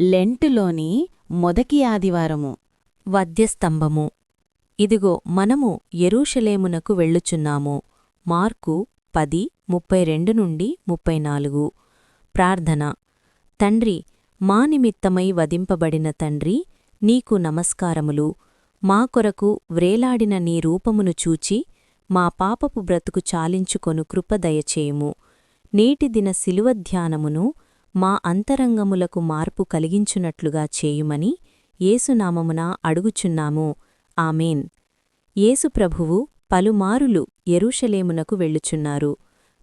లెంటులోని మొదటి ఆదివారము వద్యస్తంభము ఇదిగో మనము యెరూషలేమునకు వెళ్ళుచున్నాము. మార్కు పది ముప్పై రెండు నుండి ముప్పై నాలుగు ప్రార్థన. తండ్రి మా నిమిత్తమై వధింపబడిన తండ్రి నీకు నమస్కారములు. మా కొరకు వ్రేలాడిన నీ రూపమును చూచి మా పాపపు బ్రతుకు చాలించుకొను కృప దయచేయుము. నేటి దిన శిలువ ధ్యానమును మా అంతరంగములకు మార్పు కలిగించునట్లుగా చేయుమని ఏసునామమున అడుగుచున్నాము. ఆమెన్. ఏసుప్రభువు పలుమారులు ఎరుషలేమునకు వెళ్ళుచున్నారు.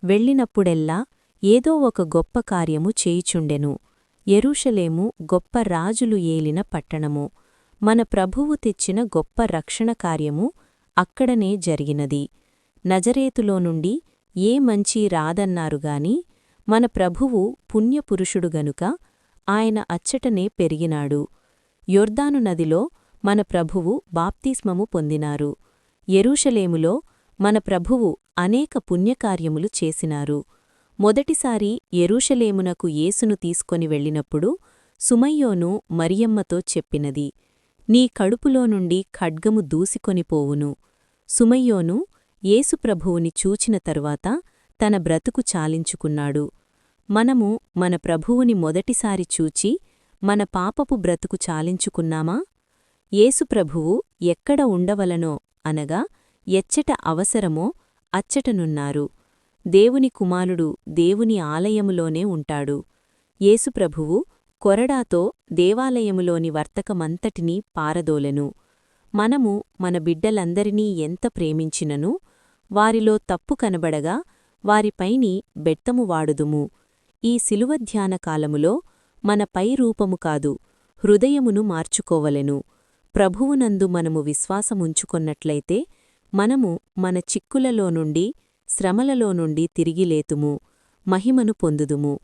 వెళ్ళినప్పుడెల్లా ఏదో ఒక గొప్ప కార్యము చేయుచుండెను. ఎరుషలేము గొప్ప రాజులు ఏలిన పట్టణము. మన ప్రభువు తెచ్చిన గొప్ప రక్షణ కార్యము అక్కడనే జరిగినది. నజరేతులో నుండి ఏ మంచి రాదన్నారుగాని మన ప్రభువు పుణ్యపురుషుడు గనుక ఆయన అచ్చటనే పెరిగినాడు. యొర్దాను నదిలో మన ప్రభువు బాప్తిస్మము పొందినారు. ఎరూషలేములో మన ప్రభువు అనేక పుణ్యకార్యములు చేసినారు. మొదటిసారి ఎరూషలేమునకు యేసును తీసుకొని వెళ్ళినప్పుడు సుమయ్యోను మరియమ్మతో చెప్పినది నీ కడుపులో నుండి ఖడ్గము దూసికొనిపోవును సుమయ్యోను యేసుప్రభువుని చూచిన తరువాత తన బ్రతుకు చాలించుకున్నాడు. మనము మన ప్రభువుని మొదటిసారి చూచి మన పాపపు బ్రతుకు చాలించుకున్నామా? ఏసుప్రభువు ఎక్కడ ఉండవలనో అనగా ఎచ్చట అవసరమో అచ్చటనున్నారు. దేవుని కుమారుడు దేవుని ఆలయములోనే ఉంటాడు. ఏసుప్రభువు కొరడాతో దేవాలయములోని వర్తకమంతటినీ పారదోలెను. మనము మన బిడ్డలందరినీ ఎంత ప్రేమించినను వారిలో తప్పు కనబడగా వారిపైని బెట్టము వాడుదుము. ఈ శిలువధ్యాన కాలములో మన పై రూపము కాదు హృదయమును మార్చుకోవలెను. ప్రభువునందు మనము విశ్వాసముంచుకొన్నట్లయితే మనము మన చిక్కులలో నుండి శ్రమలలో నుండి తిరిగిలేతుము మహిమను పొందుదుము.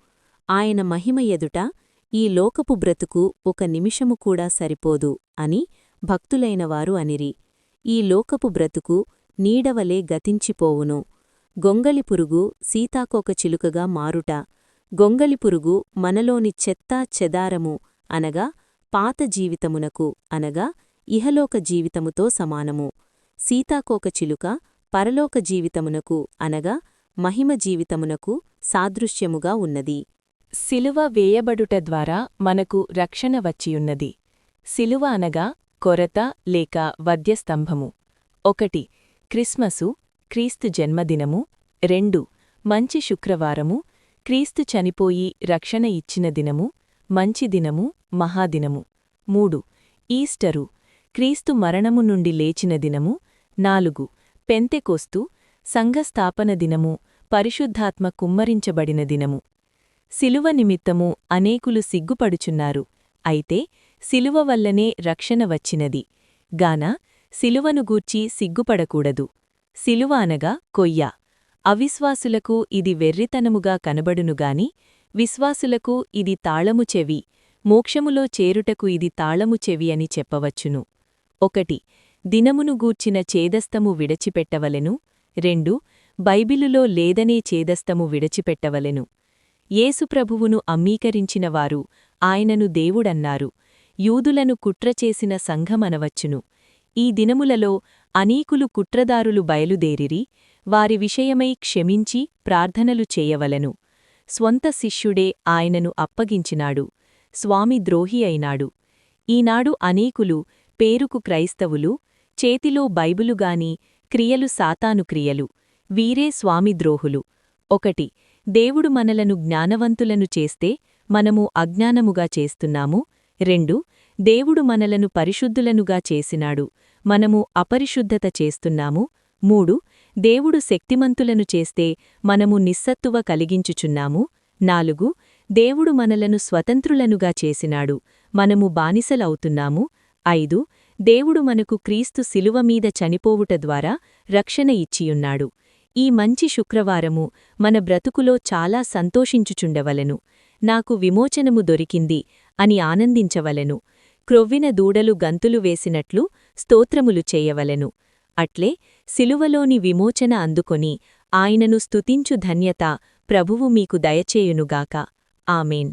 ఆయన మహిమ ఎదుట ఈ లోకపు బ్రతుకు ఒక నిమిషము కూడా సరిపోదు అని భక్తులైనవారు అనిరి. ఈ లోకపు బ్రతుకు నీడవలే గతించిపోవును. గొంగలి పురుగు సీతాకోక చిలుకగా మారుట గొంగలి పురుగు మనలోని చెత్త చెదారము అనగా పాత జీవితమునకు అనగా ఇహలోక జీవితముతో సమానము. సీతాకోక చిలుక పరలోక జీవితమునకు అనగా మహిమ జీవితమునకు సాదృశ్యముగా ఉన్నది. సిలువ వేయబడుట ద్వారా మనకు రక్షణ వచ్చియున్నది. సిలువ అనగా కొరత లేక వద్యస్తంభము. ఒకటి క్రిస్మసు క్రీస్తు జన్మదినము రెండు మంచి శుక్రవారము క్రీస్తు చనిపోయి రక్షణ ఇచ్చిన దినము మంచి దినము మహాదినము. మూడు ఈస్టరు క్రీస్తు మరణము నుండి లేచిన దినము. నాలుగు పెంతెకోస్తు సంఘస్థాపన దినము పరిశుద్ధాత్మ కుమ్మరించబడిన దినము. సిలువ నిమిత్తము అనేకులు సిగ్గుపడుచున్నారు. అయితే సిలువ వల్లనే రక్షణ వచ్చినది. గాన సిలువను గూర్చి సిగ్గుపడకూడదు. సిలువానగా కొయ్య. అవిశ్వాసులకు ఇది వెర్రితనముగా కనబడునుగాని విశ్వాసులకు ఇది తాళము చెవి మోక్షములో చేరుటకు ఇది తాళము చెవి అని చెప్పవచ్చును. ఒకటి దినమును గూర్చిన చేదస్తము విడచిపెట్టవలెను. రెండు బైబిలులో లేదనే చేదస్తము విడచిపెట్టవలెను. యేసుప్రభువును అమ్మీకరించినవారు ఆయనను దేవుడన్నారు. యూదులను కుట్రచేసిన సంఘమనవచ్చును. ఈ దినములలో అనేకులు కుట్రదారులు బయలుదేరిరి వారి విషయమై క్షమించి ప్రార్థనలు చేయవలెను. స్వంత శిష్యుడే ఆయనను అప్పగించినాడు. స్వామి ద్రోహి అయినాడు. ఈనాడు అనేకులు పేరుకు క్రైస్తవులు చేతిలో బైబులుగాని క్రియలు సాతాను క్రియలు. వీరే స్వామి ద్రోహులు. ఒకటి దేవుడు మనలను జ్ఞానవంతులను చేస్తే మనము అజ్ఞానముగా చేస్తున్నాము. రెండు దేవుడు మనలను పరిశుద్ధులనుగా చేసినాడు. మనము అపరిశుద్ధత చేస్తున్నాము. మూడు దేవుడు శక్తిమంతులను చేస్తే మనము నిస్సత్తువ కలిగించుచున్నాము. నాలుగు దేవుడు మనలను స్వతంత్రులనుగా చేసినాడు మనము బానిసలవుతున్నాము. ఐదు దేవుడు మనకు క్రీస్తు శిలువ మీద చనిపోవుట ద్వారా రక్షణ ఇచ్చియున్నాడు. ఈ మంచి శుక్రవారము మన బ్రతుకులో చాలా సంతోషించుచుండవలెను. నాకు విమోచనము దొరికింది అని ఆనందించవలెను. క్రొవ్విన దూడలు గంతులు వేసినట్లు స్తోత్రములు చేయవలెను. అట్లే సిలువలోని విమోచన అందుకొని ఆయనను స్తుతించు ధన్యత ప్రభువు మీకు దయచేయునుగాక. ఆమెన్.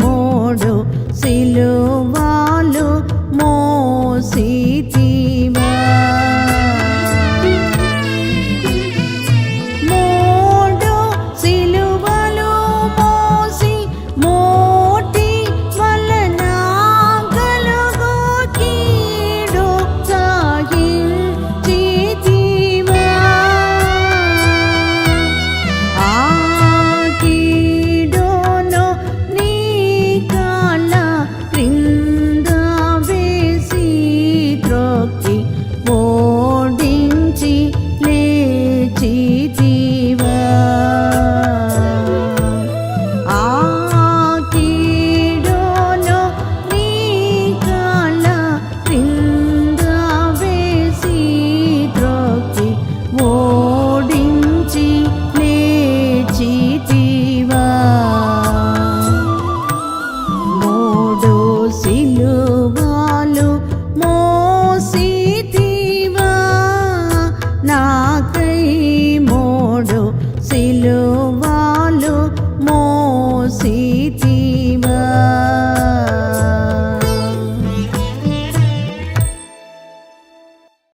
মোড় সিলোবা கைலாக்கை